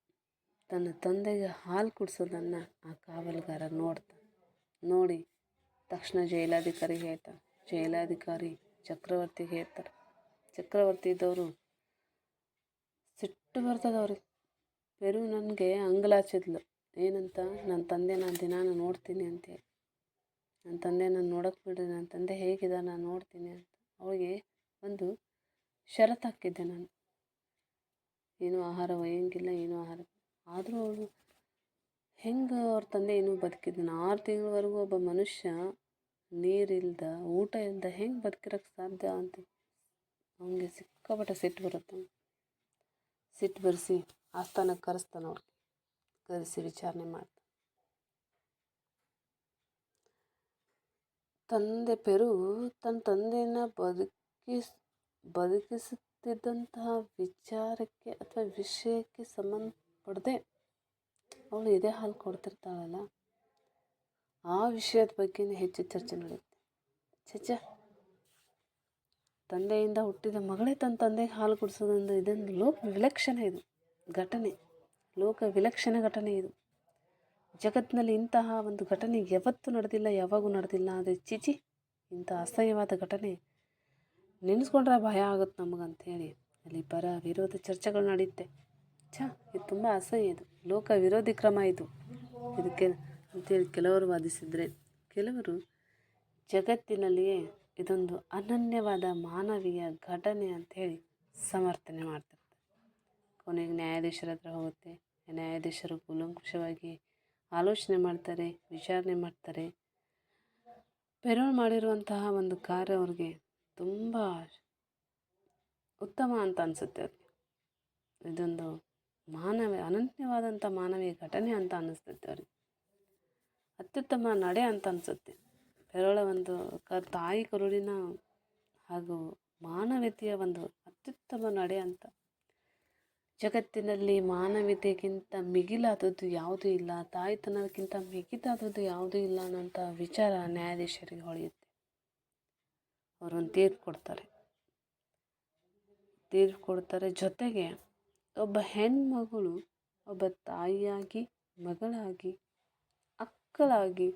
Speaker 1: ತನ್ನ ತಂದೆಗೆ ಹಾಲು ಕುಡಿಸೋದನ್ನು ಆ ಕಾವಲುಗಾರ ನೋಡ್ತಾನೆ. ನೋಡಿ, ತಕ್ಷಣ ಜೈಲಾಧಿಕಾರಿ ಹೇಳ್ತಾನೆ. ಜೈಲಾಧಿಕಾರಿ ಚಕ್ರವರ್ತಿಗೆ ಹೇಳ್ತಾರೆ. ಚಕ್ರವರ್ತಿ ಇದ್ದವರು ಸಿಟ್ಟು ಬರ್ತದೆ ಅವ್ರಿಗೆ ಪೆರು ನನಗೆ ಅಂಗಲಾಚಿದ್ಲು. ಏನಂತ? ನನ್ನ ತಂದೆ ನಾನು ದಿನಾನು ನೋಡ್ತೀನಿ ಅಂತೇಳಿ ನನ್ನ ತಂದೆ ನಾನು ನೋಡೋಕೆ ಬಿಡ್ರಿ ನನ್ನ ತಂದೆ ಹೇಗಿದೆ ನಾನು ನೋಡ್ತೀನಿ ಅಂತ. ಅವಳಿಗೆ ಒಂದು ಷರತ್ತು ಹಾಕಿದ್ದೆ ನಾನು. ಏನು ಆಹಾರ ಒಯ್ಯಂಗಿಲ್ಲ, ಏನೂ ಆಹಾರ ಆದರೂ ಅವಳು ಹೆಂಗೆ ಅವ್ರ ತಂದೆ ಏನೂ ಬದುಕಿದ್ದಾನೆ ಆರು ತಿಂಗಳವರೆಗೂ ಒಬ್ಬ ಮನುಷ್ಯ ನೀರಿಲ್ದ, ಊಟ ಇಲ್ದ ಹೆಂಗೆ ಬದುಕಿರೋಕ್ಕೆ ಸಾಧ್ಯ ಅಂತ ಅವನಿಗೆ ಸಿಕ್ಕಾಪಟ್ಟೆ ಸಿಟ್ಟು ಬರುತ್ತೆ. ಸಿಟ್ಟು ಬರೆಸಿ ಆಸ್ಥಾನಕ್ಕೆ ಕರೆಸ್ತಾನೆ ಅವ್ರಿಗೆ ಕರೆಸಿ ವಿಚಾರಣೆ ಮಾಡ್ತಾನೆ ತಂದೆ ಪೆರು ತನ್ನ ತಂದೆಯನ್ನು ಬದುಕಿಸ್, ಬದುಕಿಸುತ್ತಿದ್ದಂತಹ ವಿಚಾರಕ್ಕೆ ಅಥವಾ ವಿಷಯಕ್ಕೆ ಸಂಬಂಧಪಡದೆ ಅವಳು ಇದೇ ಹಾಲು ಕೊಡ್ತಿರ್ತಾಳಲ್ಲ, ಆ ವಿಷಯದ ಬಗ್ಗೆನೇ ಹೆಚ್ಚು ಚರ್ಚೆ ನಡೆಯುತ್ತೆ. ಚಚ್ಚ ತಂದೆಯಿಂದ ಹುಟ್ಟಿದ ಮಗಳೇ ತನ್ನ ತಂದೆಗೆ ಹಾಲು ಕುಡಿಸೋದಂದ್ರೆ ಇದೊಂದು ಲೋಕ ವಿಲಕ್ಷಣ ಇದು, ಘಟನೆ. ಲೋಕ ವಿಲಕ್ಷಣ ಘಟನೆ ಇದು. ಜಗತ್ತಿನಲ್ಲಿ ಇಂತಹ ಒಂದು ಘಟನೆ ಯಾವತ್ತೂ ನಡೆದಿಲ್ಲ, ಯಾವಾಗೂ ನಡೆದಿಲ್ಲ. ಆದರೆ ಚಿಚಿ ಇಂಥ ಅಸಹ್ಯವಾದ ಘಟನೆ ನೆನೆಸ್ಕೊಂಡ್ರೆ ಭಯ ಆಗುತ್ತೆ ನಮಗಂಥೇಳಿ ಅಲ್ಲಿ ಪರ ವಿರೋಧ ಚರ್ಚೆಗಳು ನಡೆಯುತ್ತೆ ಛ, ಇದು ತುಂಬ ಅಸಹ್ಯ ಇದು. ಲೋಕ ವಿರೋಧಿ ಕ್ರಮ ಇದು. ಇದಕ್ಕೆ ಅಂತೇಳಿ ಕೆಲವರು ವಾದಿಸಿದರೆ, ಕೆಲವರು ಜಗತ್ತಿನಲ್ಲಿಯೇ ಇದೊಂದು ಅನನ್ಯವಾದ ಮಾನವೀಯ ಘಟನೆ ಅಂಥೇಳಿ ಸಮರ್ಥನೆ ಮಾಡ್ತಿರ್ತಾರೆ ಕೊನೆಗೆ ನ್ಯಾಯಾಧೀಶರ ಹತ್ರ ಹೋಗುತ್ತೆ. ನ್ಯಾಯಾಧೀಶರು ಕೂಲಂಕುಷವಾಗಿ ಆಲೋಚನೆ ಮಾಡ್ತಾರೆ, ವಿಚಾರಣೆ ಮಾಡ್ತಾರೆ. ಪೆರೋಲ್ ಮಾಡಿರುವಂತಹ ಒಂದು ಕಾರ್ಯ ಅವ್ರಿಗೆ ತುಂಬ ಉತ್ತಮ ಅಂತ ಅನಿಸುತ್ತೆ ಅವ್ರಿಗೆ. ಇದೊಂದು ಮಾನವ ಅನನ್ಯವಾದಂಥ ಮಾನವೀಯ ಘಟನೆ ಅಂತ ಅನ್ನಿಸ್ತೈತೆ ಅವ್ರಿಗೆ. ಅತ್ಯುತ್ತಮ ನಡೆ ಅಂತ ಅನಿಸುತ್ತೆ. ಪೆರೋಳ ಒಂದು ಕ, ತಾಯಿ ಕರುಳಿನ ಹಾಗೂ ಮಾನವೀಯತೆಯ ಒಂದು ಅತ್ಯುತ್ತಮ ನಡೆ ಅಂತ ಜಗತ್ತಿನಲ್ಲಿ ಮಾನವೀಯತೆಗಿಂತ ಮಿಗಿಲಾದದ್ದು ಯಾವುದೂ ಇಲ್ಲ, ತಾಯಿತನಕ್ಕಿಂತ ಮಿಗಿದಾದದ್ದು ಯಾವುದೂ ಇಲ್ಲ ಅನ್ನೋಂಥ ವಿಚಾರ ನ್ಯಾಯಾಧೀಶರಿಗೆ ಹೊಳೆಯುತ್ತೆ. ಅವರೊಂದು ತೀರ್ಪು ಕೊಡ್ತಾರೆ. ತೀರ್ಪು ಕೊಡ್ತಾರೆ ಜೊತೆಗೆ ಒಬ್ಬ ಹೆಣ್ಮಗಳು, ಒಬ್ಬ ತಾಯಿಯಾಗಿ, ಮಗಳಾಗಿ, ಅಕ್ಕಳಾಗಿ,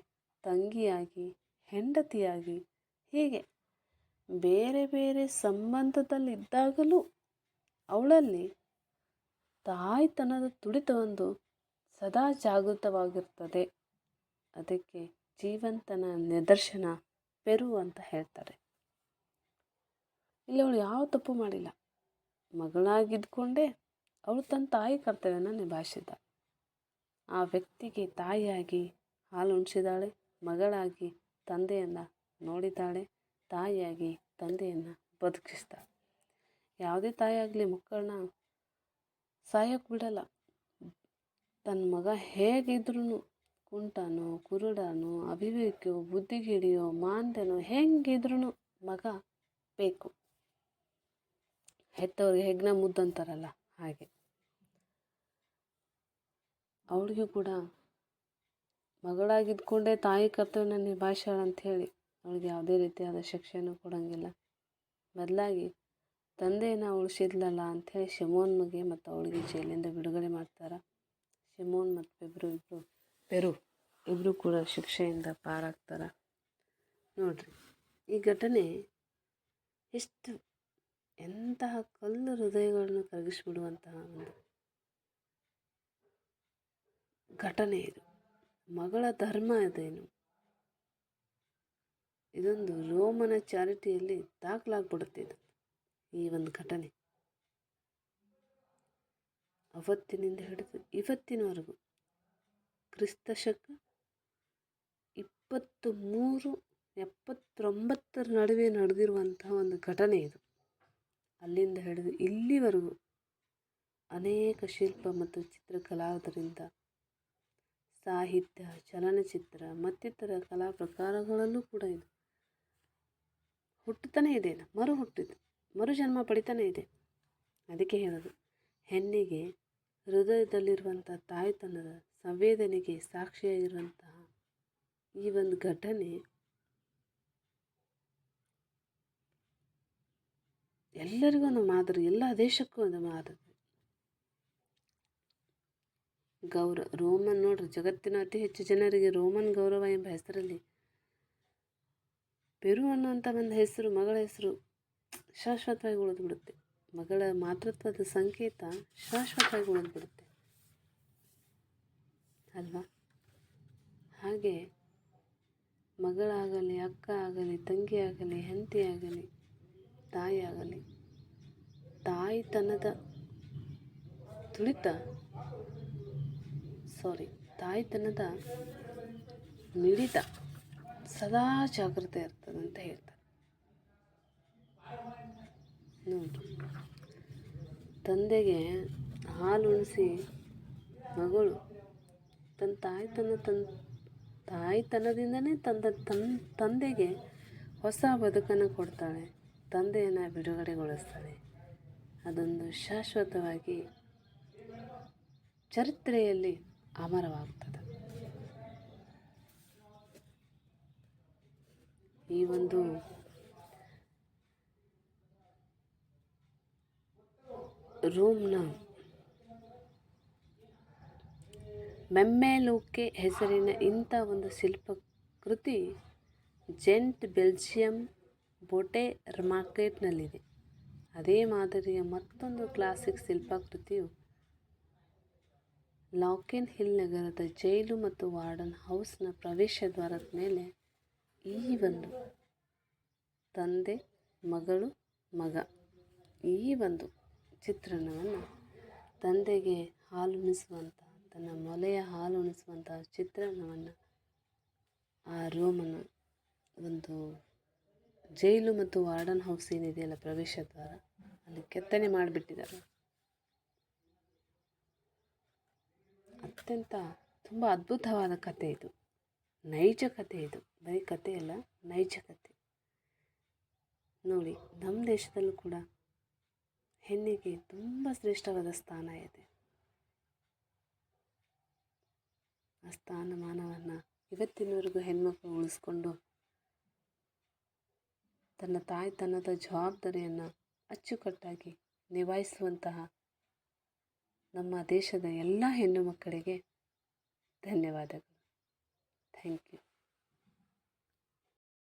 Speaker 1: ತಂಗಿಯಾಗಿ, ಹೆಂಡತಿಯಾಗಿ, ಹೀಗೆ ಬೇರೆ ಬೇರೆ ಸಂಬಂಧದಲ್ಲಿದ್ದಾಗಲೂ ಅವಳಲ್ಲಿ ತಾಯ್ತನದ ತುಡಿತವೊಂದು ಸದಾ ಜಾಗೃತವಾಗಿರ್ತದೆ. ಅದಕ್ಕೆ ಜೀವಂತನ ನಿದರ್ಶನ ಪೆರು ಅಂತ ಹೇಳ್ತಾರೆ. ಇಲ್ಲಿ ಅವಳು ಯಾವ ತಪ್ಪು ಮಾಡಿಲ್ಲ. ಮಗಳಾಗಿದ್ಕೊಂಡೇ ಅವಳು ತನ್ನ ತಾಯಿ ಕರ್ತವ್ಯನ ನಿಭಾಯಿಸಿದ ಆ ವ್ಯಕ್ತಿಗೆ ತಾಯಿಯಾಗಿ ಹಾಲು ಉಣಿಸಿದಾಳೆ, ಮಗಳಾಗಿ ತಂದೆಯನ್ನು ನೋಡಿದ್ದಾಳೆ ತಾಯಿಯಾಗಿ ತಂದೆಯನ್ನು ಬದುಕಿಸ್ತಾಳೆ ಯಾವುದೇ ತಾಯಿಯಾಗಲಿ ಮಕ್ಕಳನ್ನ ಸಾಯೋಕ್ಕೆ ಬಿಡಲ್ಲ. ತನ್ನ ಮಗ ಹೇಗಿದ್ರೂ ಕುಂಟನೋ, ಕುರುಡನೋ ಅವಿವೇಕಿಯೋ ಬುದ್ಧಿಗಿಡಿಯೋ ಮಾಂದ್ಯನೋ ಹೆಂಗಿದ್ರೂ ಮಗ ಬೇಕು. ಹೆತ್ತವ್ರಿಗೆ ಹೆಗ್ನ ಮುದ್ದಂತಾರಲ್ಲ ಹಾಗೆ. ಅವಳಿಗೂ ಕೂಡ ಮಗಳಾಗಿದ್ಕೊಂಡೇ ತಾಯಿ ಕರ್ತವ್ಯನ ನಿಭಾಯಿಸ್ಯಾಳ ಹೇಳಿ ಅವಳಿಗೆ ಯಾವುದೇ ರೀತಿಯಾದ ಶಿಕ್ಷೆನೂ ಕೊಡೋಂಗಿಲ್ಲ. ಬದಲಾಗಿ ತಂದೆಯನ್ನು ಉಳಿಸಿದ್ಲಲ್ಲ ಅಂಥೇಳಿ ಶಮೋನ್ಮಗೆ ಮತ್ತು ಅವಳಿಗೆ ಜೈಲಿಂದ ಬಿಡುಗಡೆ ಮಾಡ್ತಾರೆ. ಶಿಮೋನ್ ಮತ್ತು ಪೆಬ್ರು ಇಬ್ಬರು ಪೆರು ಇಬ್ಬರು ಕೂಡ ಶಿಕ್ಷೆಯಿಂದ ಪಾರಾಗ್ತಾರೆ. ನೋಡ್ರಿ, ಈ ಘಟನೆ ಎಷ್ಟು ಎಂತಹ ಕಲ್ಲು ಹೃದಯಗಳನ್ನು ಕರಗಿಸಿಬಿಡುವಂತಹ ಒಂದು ಘಟನೆ ಇದು. ಮಗಳ ಧರ್ಮ ಇದೇನು? ಇದೊಂದು ರೋಮನ ಚಾರಿಟಿಯಲ್ಲಿ ದಾಖಲಾಗ್ಬಿಡುತ್ತೆ ಇದು. ಈ ಒಂದು ಘಟನೆ. ಅವತ್ತಿನಿಂದ ಹಿಡಿದು ಇವತ್ತಿನವರೆಗೂ ಕ್ರಿಸ್ತ ಶಕ ಇಪ್ಪತ್ತು ಮೂರು ಎಪ್ಪತ್ತೊಂಬತ್ತರ ನಡುವೆ ನಡೆದಿರುವಂತಹ ಒಂದು ಘಟನೆ ಇದು. ಅಲ್ಲಿಂದ ಹಿಡಿದು ಇಲ್ಲಿವರೆಗೂ ಅನೇಕ ಶಿಲ್ಪ ಮತ್ತು ಚಿತ್ರಕಲಾವಿದರಿಂದ ಸಾಹಿತ್ಯ, ಚಲನಚಿತ್ರ, ಮತ್ತಿತರ ಕಲಾ ಪ್ರಕಾರಗಳಲ್ಲೂ ಕೂಡ ಇದು ಹುಟ್ಟುತ್ತಾನೆ ಇದೆ ಮರು ಹುಟ್ಟಿದ್ದು ಮರು ಜನ್ಮ ಪಡಿತಾನೆ ಇದೆ. ಅದಕ್ಕೆ ಹೇಳೋದು, ಹೆಣ್ಣಿಗೆ ಹೃದಯದಲ್ಲಿರುವಂಥ ತಾಯ್ತನದ ಸಂವೇದನೆಗೆ ಸಾಕ್ಷಿಯಾಗಿರುವಂತಹ ಈ ಒಂದು ಘಟನೆ ಎಲ್ಲರಿಗೂ ಒಂದು ಮಾದರಿ, ಎಲ್ಲ ದೇಶಕ್ಕೂ ಒಂದು ಮಾದರಿ. ಗೌರವ ರೋಮನ್ ನೋಡ್ರಿ, ಜಗತ್ತಿನ ಅತಿ ಹೆಚ್ಚು ಜನರಿಗೆ ರೋಮನ್ ಗೌರವ ಎಂಬ ಹೆಸರಲ್ಲಿ, ಪೆರು ಅನ್ನುವಂಥ ಒಂದು ಹೆಸರು, ಮಗಳ ಹೆಸರು ಶಾಶ್ವತವಾಗಿ ಉಳಿದ್ಬಿಡುತ್ತೆ ಮಗಳ ಮಾತೃತ್ವದ ಸಂಕೇತ ಶಾಶ್ವತವಾಗಿ ಉಳಿದ್ಬಿಡುತ್ತೆ ಅಲ್ವಾ? ಹಾಗೆ ಮಗಳಾಗಲಿ ಅಕ್ಕ ಆಗಲಿ, ತಂಗಿ ಆಗಲಿ, ಹೆಂಡತಿ ಆಗಲಿ, ತಾಯಿ ಆಗಲಿ ತಾಯಿತನದ ತುಳಿತ ಸಾರಿ ತಾಯಿತನದ ಮಿಡಿತ ಸದಾ ಇರ್ತದೆ ಅಂತ ಹೇಳ್ತಾರೆ. ನೋಡಿ. ತಂದೆಗೆ ಹಾಲು ಉಣಿಸಿ ಮಗಳು. ತನ್ನ ತಾಯ್ತನ ತನ್ನ ತಾಯ್ತನದಿಂದನೇ ತಂದ ತನ್ನ ತಂದೆಗೆ ಹೊಸ ಬದುಕನ್ನು ಕೊಡ್ತಾಳೆ. ತಂದೆಯನ್ನು ಬಿಡುಗಡೆಗೊಳಿಸ್ತಾಳೆ. ಅದೊಂದು ಶಾಶ್ವತವಾಗಿ ಚರಿತ್ರೆಯಲ್ಲಿ ಅಮರವಾಗ್ತದೆ. ಈ ಒಂದು ರೂಮ್ನ ಮೆಮ್ಮೆಲೋಕೆ ಹೆಸರಿನ ಇಂಥ ಒಂದು ಶಿಲ್ಪಕೃತಿ ಜೆಂಟ್ ಬೆಲ್ಜಿಯಂ ಬೋಟೆ ಮಾರ್ಕೆಟ್ನಲ್ಲಿದೆ. ಅದೇ ಮಾದರಿಯ ಮತ್ತೊಂದು ಕ್ಲಾಸಿಕ್ ಶಿಲ್ಪಕೃತಿಯು ಲಾಕೆನ್ ಹಿಲ್ ನಗರದ ಜೈಲು ಮತ್ತು ವಾರ್ಡನ್ ಹೌಸ್ನ ಪ್ರವೇಶ ದ್ವಾರದ ಮೇಲೆ ಈ ಒಂದು ತಂದೆ, ಮಗಳು, ಮಗ ಈ ಒಂದು ಚಿತ್ರಣವನ್ನು ತಂದೆಗೆ ಹಾಲುಣಿಸುವಂಥ ತನ್ನ ಮೊಲೆಯ ಹಾಲುಣಿಸುವಂಥ ಚಿತ್ರಣವನ್ನು ಆ ರೂಮನ್ನು ಒಂದು ಜೈಲು ಮತ್ತು ವಾರ್ಡನ್ ಹೌಸ್ ಏನಿದೆಯಲ್ಲ ಪ್ರವೇಶ ದ್ವಾರ, ಅಲ್ಲಿ ಕೆತ್ತನೆ ಮಾಡಿಬಿಟ್ಟಿದ್ದಾರೆ. ಅತ್ಯಂತ ತುಂಬ ಅದ್ಭುತವಾದ ಕತೆ ಇದು. ನೈಜ ಕತೆ ಇದು. ಬರೀ ಕತೆ ಅಲ್ಲ, ನೈಜ ಕತೆ ನೋಡಿ, ನಮ್ಮ ದೇಶದಲ್ಲೂ ಕೂಡ ಹೆಣ್ಣಿಗೆ ತುಂಬ ಶ್ರೇಷ್ಠವಾದ ಸ್ಥಾನ ಇದೆ. ಆ ಸ್ಥಾನಮಾನವನ್ನು ಇವತ್ತಿನವರೆಗೂ ಹೆಣ್ಮಕ್ಳು ಉಳಿಸ್ಕೊಂಡು ತನ್ನ ತಾಯ್ತನದ ಜವಾಬ್ದಾರಿಯನ್ನು ಅಚ್ಚುಕಟ್ಟಾಗಿ ನಿಭಾಯಿಸುವಂತಹ ನಮ್ಮ ದೇಶದ ಎಲ್ಲ ಹೆಣ್ಣು ಮಕ್ಕಳಿಗೆ ಧನ್ಯವಾದಗಳು. Thank you.